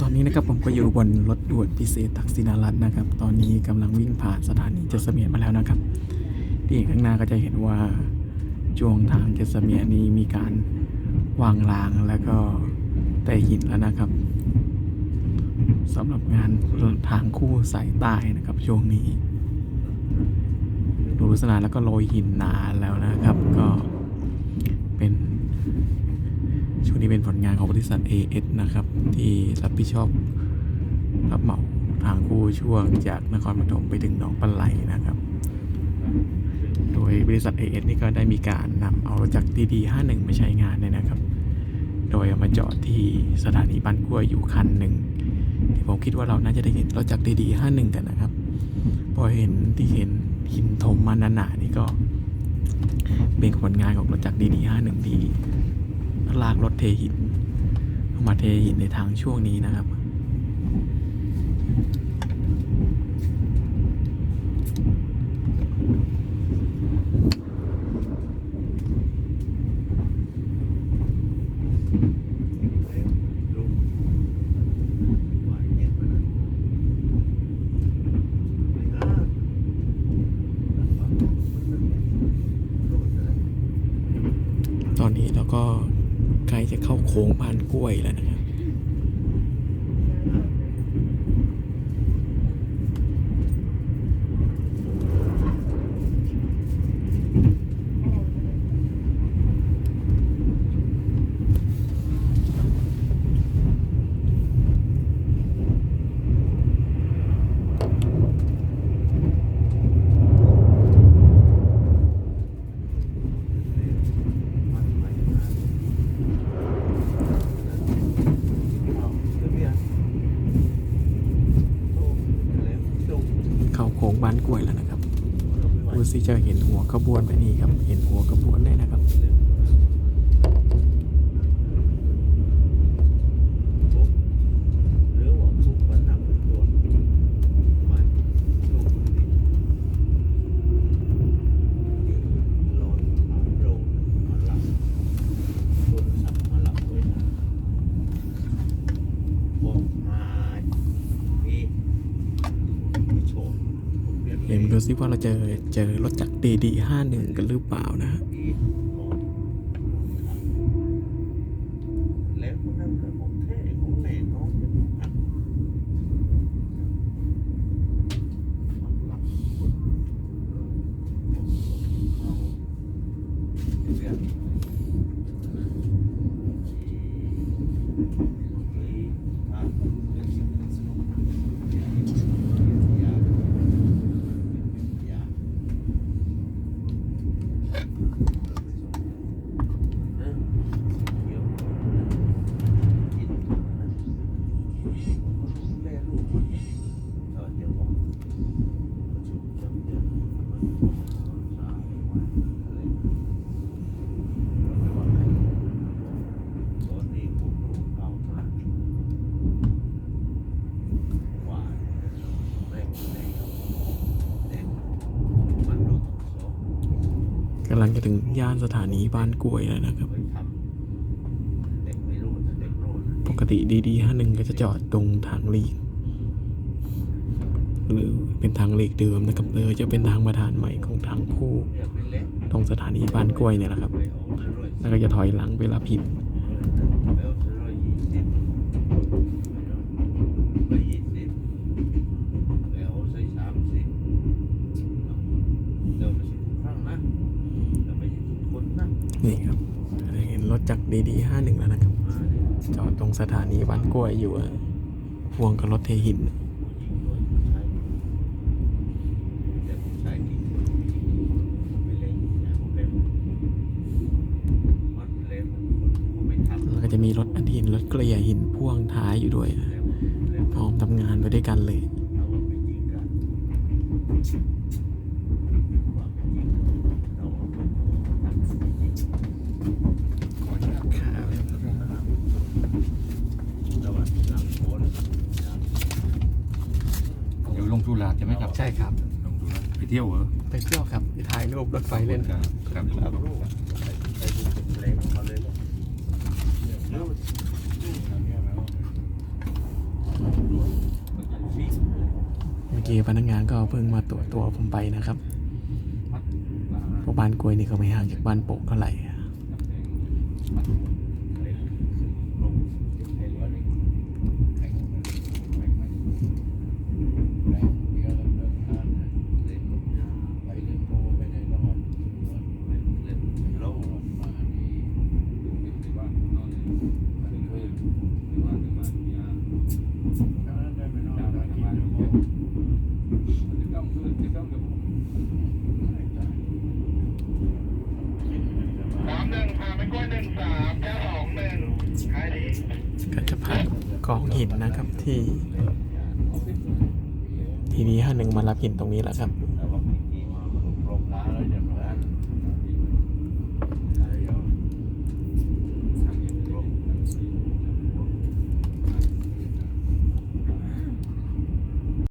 ตอนนี้นะครับผมก็อยู่บนรถด่วนพิเศษตักสินารัตน์นะครับ ตอนนี้กำลังวิ่งผ่านสถานีเจษเมียนมาแล้วนะครับ ที่เห็นข้างหน้าก็จะเห็นว่าช่วงทางเจษเมียนนี้มีการวางรางแล้วก็เตะหินแล้วนะครับสำหรับงานทางคู่สายใต้นะครับช่วงนี้ดูลักษณะแล้วก็โรยหินหนาแล้วนะครับ ก็เป็น ช่วงนี้เป็นผลงานของบริษัท AS นะครับ ที่รับผิดชอบรับเหมาทางคู่ช่วงจากนครปฐมไปถึงหนองปลาไหลนะครับ โดยบริษัท AS นี่ก็ได้มีการนำเอารถจักรดีๆ51 มาใช้งานเนี่ยนะครับ โดยเอามาจอดที่สถานีบ้านกล้วยอยู่คันหนึ่งที่ผมคิดว่าเราน่าจะได้เห็นรถจักรดีๆ51 กันนะครับ พอเห็นที่เห็นหินถมมาหนาๆนี่ก็เป็นผลงานของรถจักรดีๆ51ที่ รถเทหินเอามาเทหินในทางช่วงนี้นะครับ ตอนนี้เราก็ ล้จะเข้าโค้งพานกล้วยแล้วนะครับ เข้าโค้ง บ้านกล้วยแล้วนะครับดูสิจะเห็นหัวขบวนไหมนี่ครับ เห็นหัวขบวนเลยนะครับ เดี๋ยวมาดูซิว่าเราเจอเจอรถจักรดีดีห้าหนึ่งกันหรือเปล่านะฮะ แล้วนั่นก็ของแท้ของแหล่น้องเป็นอันมันโดนสอง กำลังจะถึงย่านสถานีบ้านกล้วยแล้วนะครับ ปกติดีๆห้าหนึ่งก็จะจอดตรงทางลีกหรือเป็นทางเลกเดิมนะครับเลยจะเป็นทางประธานใหม่ของทางคู่ ตรงสถานีบ้านกล้วยเนี่ยแหละครับ แล้วก็จะถอยหลังไปรับหิด ไปเอาไปร้อยยี่สิบไปยี่สิบไปเอาใส่สามสิบเดี๋ยวไปสิบครั้งนะเดี๋ยวไปสิบคนนะ นี่ครับเห็น รถจักรดีดีห้าหนึ่งแล้วนะครับ จอดตรงสถานีบ้านกล้วยอยู่อะพ่วงกับรถเทหินแล้วก็จะมีรถอัดหินรถเกลี่ยหินพ่วงท้ายอยู่ด้วยพร้อมทำงานไปด้วยกันเลย เดี๋ยวลงจุฬาใช่ไหมครับใช่ครับ ลงจุฬาไปเที่ยวเหรอไปเที่ยวครับไปถ่ายรูปรถไฟเล่นครับครับเมื่อกี้พนักงานก็เพิ่งมาตรวจตัวผมไปนะครับพราบ้านกลวยนี่ก็ไม่ห่างจากบ้านโปกเท่าไหร่ กองหินนะครับที่ ทีนี้ห้าหนึ่งมารับหินตรงนี้แหละครับ